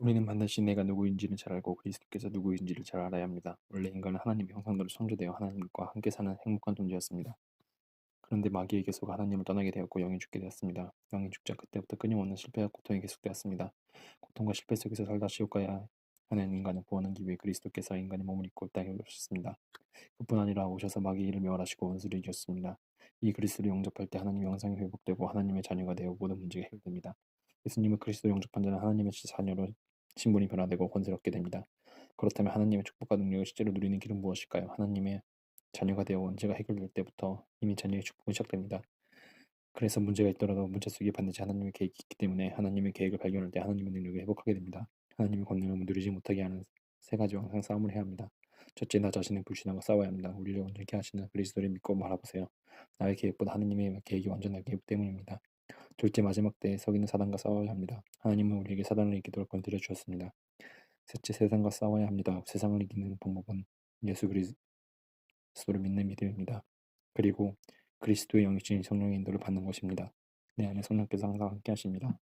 우리는 반드시 내가 누구인지를 잘 알고 그리스도께서 누구인지를 잘 알아야 합니다. 원래 인간은 하나님의 형상대로 창조되어 하나님과 함께 사는 행복한 존재였습니다. 그런데 마귀에게 속아 하나님을 떠나게 되었고 영이 죽게 되었습니다. 영이 죽자 그때부터 끊임없는 실패와 고통이 계속되었습니다. 고통과 실패 속에서 살다 지옥 가야 하는 인간을 구원하기 위해 그리스도께서 인간의 몸을 입고 이 땅에 오셨습니다. 그뿐 아니라 오셔서 마귀를 멸하시고 원수를 이겼습니다. 이 그리스도를 영접할 때 하나님의 영상이 회복되고 하나님의 자녀가 되어 모든 문제가 해결됩니다. 예수님을 그리스도 영접한 자는 하나님의 자녀로 신분이 변화되고 권세롭게 됩니다. 그렇다면 하나님의 축복과 능력을 실제로 누리는 길은 무엇일까요? 하나님의 자녀가 되어 문제가 해결될 때부터 이미 자녀의 축복은 시작됩니다. 그래서 문제가 있더라도 문제 속에 반드시 하나님의 계획이 있기 때문에 하나님의 계획을 발견할 때 하나님의 능력을 회복하게 됩니다. 하나님의 권능을 누리지 못하게 하는 세 가지와 항상 싸움을 해야 합니다. 첫째, 나 자신의 불신함과 싸워야 합니다. 우리를 온전케 하시는 그리스도를 믿고 말아보세요. 나의 계획보다 하나님의 계획이 완전하기 때문입니다. 둘째, 마지막 때에 서기는 사단과 싸워야 합니다. 하나님은 우리에게 사단을 이기도록 건드려 주었습니다. 셋째, 세상과 싸워야 합니다. 세상을 이기는 방법은 예수 그리스도를 믿는 믿음입니다. 그리고 그리스도의 영이신 성령의 인도를 받는 것입니다. 내 안에 성령께서 항상 함께 하십니다.